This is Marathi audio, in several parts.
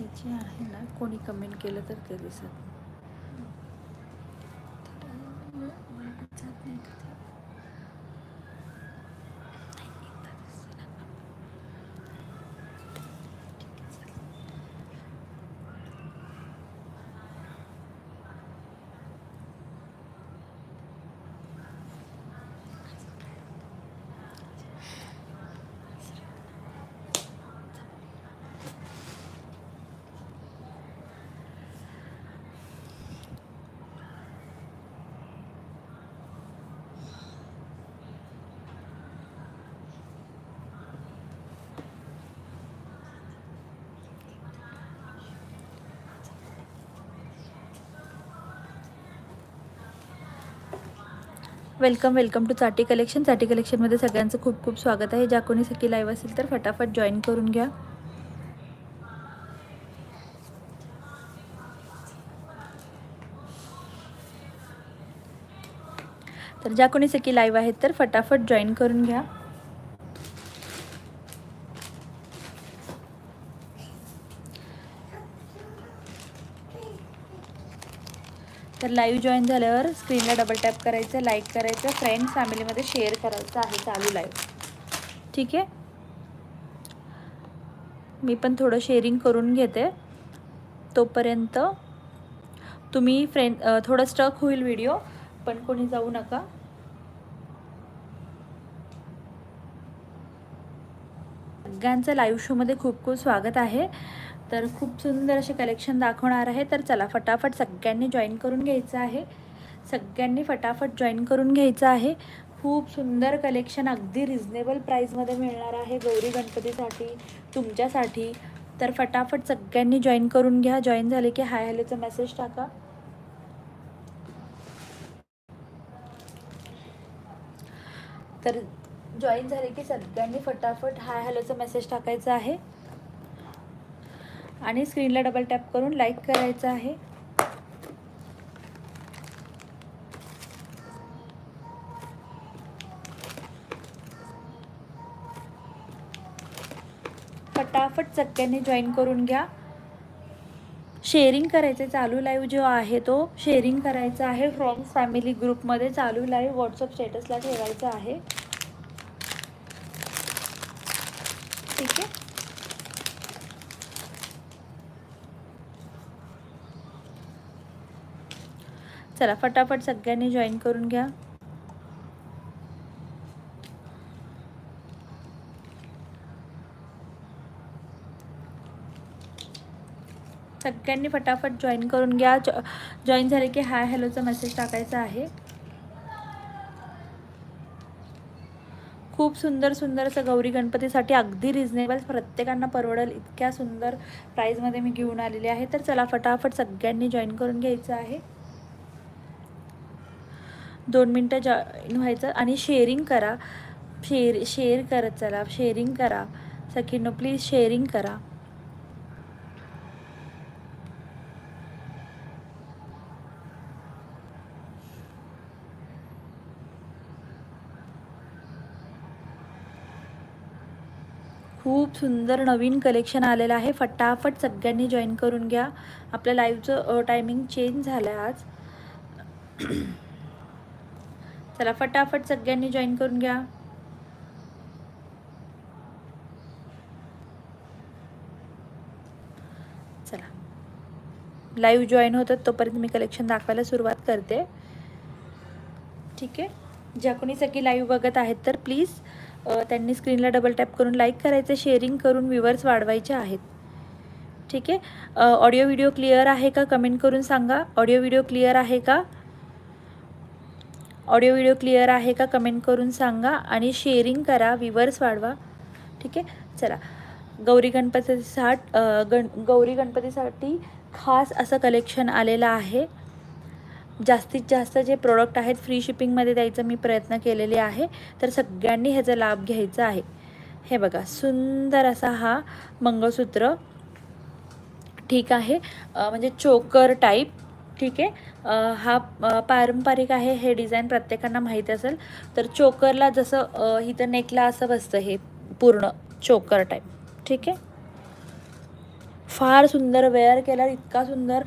हे जे आहे ना कोणी कमेंट केलं तर ते दिसत नाही. थोडं वरती जात नाही का ते? नाही, एकदा दिसतं ना. ठीक आहे, चालेल. Welcome welcome to Chati collection. Chati कलेक्शनमध्ये सगळ्यांचं खूप खूप स्वागत आहे. ज्या कोणी सखी लाईव्ह असेल तर फटाफट जॉईन करून घ्या. तर ज्या कोणी सखी लाईव्ह आहेत तर फटाफट जॉईन करून घ्या. तर लाईव्ह जॉईन झाल्यावर स्क्रीनला डबल टॅप करायचं लाईक करायचं फ्रेंड फॅमिलीमध्ये शेअर करायचं आहे चालू लाईव्ह ठीक आहे? मी पण थोडं शेअरिंग करून घेते. तोपर्यंत तुम्ही फ्रेंड थोडं स्टक होईल व्हिडिओ पण कोणी जाऊ नका. सगळ्यांचं लाईव्ह शोमध्ये खूप खूप स्वागत आहे. तर खूप सुंदर असे कलेक्शन दाखवणार आहे. तर चला फटाफट सगळ्यांनी जॉईन करून घ्यायचं आहे. सगळ्यांनी फटाफट जॉईन करून घ्यायचं आहे. खूप सुंदर कलेक्शन अगदी रिजनेबल प्राईजमध्ये मिळणार आहे गौरी गणपतीसाठी तुमच्यासाठी. तर फटाफट सगळ्यांनी जॉईन करून घ्या. जॉईन झाले की हाय हॅलोचा मेसेज टाका. तर जॉईन झाले की सगळ्यांनी फटाफट हाय हॅलोचा मेसेज टाकायचा आहे. आणि स्क्रीनला डबल टॅप करून लाईक करायचं आहे. फटाफट चक्क्याने जॉईन करून घ्या. शेअरिंग करायचं चालू लाईव्ह जो आहे तो शेअरिंग करायचा आहे. फ्रेंड्स फॅमिली ग्रुपमध्ये चालू लाईव्ह व्हॉट्सअप स्टेटसला ठेवायचं आहे. ठीक आहे? चला फटाफट सगळ्यांनी जॉईन करून घ्या. सगळ्यांनी फटाफट जॉईन करून घ्या. जॉईन झाले की हाय हॅलोचा मेसेज टाकायचा आहे. खूप सुंदर सुंदर असं गौरी गणपतीसाठी अगदी रिझनेबल प्रत्येकांना परवडेल इतक्या सुंदर प्राईजमध्ये मी घेऊन आलेले आहे. तर चला फटाफट सगळ्यांनी जॉईन करून घ्यायचं आहे. दोन मिनटं जॉईन व्हायचं आणि शेअरिंग करा. शेअर शेअर करत चला. शेअरिंग करा. सखींनो प्लीज शेअरिंग करा. खूप सुंदर नवीन कलेक्शन आलेलं आहे. फटाफट सगळ्यांनी जॉईन करून घ्या. आपल्या लाईव्हचं टायमिंग चेंज झालं आहे आज. चला फटाफट सगळ्यांनी जॉईन करून घ्या. चला. लाईव्ह जॉईन होतात तोपर्यंत मी कलेक्शन दाखवायला सुरुवात करते. ठीक आहे? ज्या कोणी सगळी लाईव्ह बघत आहेत तर प्लीज त्यांनी स्क्रीनला डबल टॅप करून लाईक करायचं शेअरिंग करून व्ह्युअर्स वाढवायचे आहेत. ठीक आहे? ऑडिओ व्हिडिओ क्लिअर आहे का? कमेंट करून सांगा. ऑडिओ व्हिडिओ क्लिअर आहे का? ऑडिओ व्हिडिओ क्लिअर आहे का कमेंट करून सांगा आणि शेअरिंग करा विवर्स वाढवा. ठीक आहे? चला. गौरी गणपतीसाठी गण गौरी गणपतीसाठी खास असं कलेक्शन आलेलं आहे. जास्तीत जास्त जे प्रोडक्ट आहेत फ्री शिपिंगमध्ये द्यायचा मी प्रयत्न केलेले आहे. तर सगळ्यांनी ह्याचा लाभ घ्यायचा आहे. हे बघा सुंदर असा हा मंगळसूत्र. ठीक आहे. म्हणजे चोकर टाईप ठीक आहे. हा पारंपरिक आहे हे डिझाईन प्रत्येकांना माहीत असेल. तर चोकरला जसं इथं नेकला असं बसतं हे पूर्ण चोकर टाईप ठीक आहे? फार सुंदर वेअर केल्यावर इतका सुंदर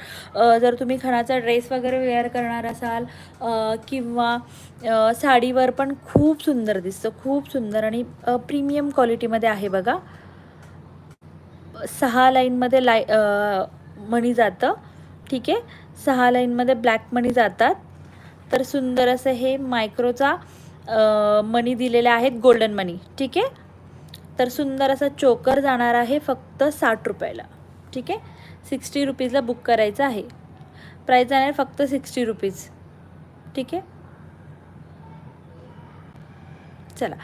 जर तुम्ही खणाचा ड्रेस वगैरे वेअर करणार असाल किंवा साडीवर पण खूप सुंदर दिसतं खूप सुंदर आणि प्रीमियम क्वालिटीमध्ये आहे बघा. सहा लाईनमध्ये लाय म्हणी जातं. ठीक आहे? सहा लाईनमध्ये ब्लॅक मणी जातात. तर सुंदर असं हे मायक्रोचा मणी दिलेले आहेत गोल्डन मनी. ठीक आहे? तर सुंदर असा चोकर जाणार आहे फक्त साठ रुपयाला. ठीक आहे? सिक्स्टी रुपीजला बुक करायचं आहे. प्राईस जाणार फक्त सिक्स्टी रुपीज. ठीक आहे? चला.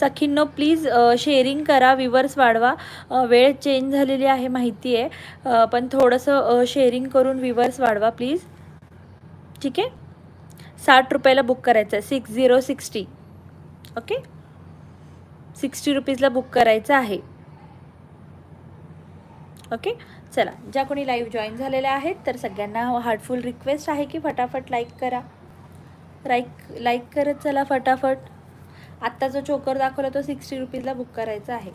सखींनो प्लीज शेअरिंग करा विवर्स वाढवा. वेळ चेंज झालेली आहे माहिती आहे. पण थोडंसं शेअरिंग करून विवर्स वाढवा प्लीज ठीक आहे? साठ रुपयाला बुक करायचं आहे. Six zero sixty okay sixty रुपीजला book करायचं आहे. ओके चला. ज्या कोणी लाईव्ह जॉईन झालेल्या आहेत तर सगळ्यांना हार्टफुल रिक्वेस्ट आहे की फटाफट लाईक करा. लाईक लाईक करत चला फटाफट. आत्ता जो चोकर दाखवला तो सिक्स्टी रुपीजला बुक करायचा आहे.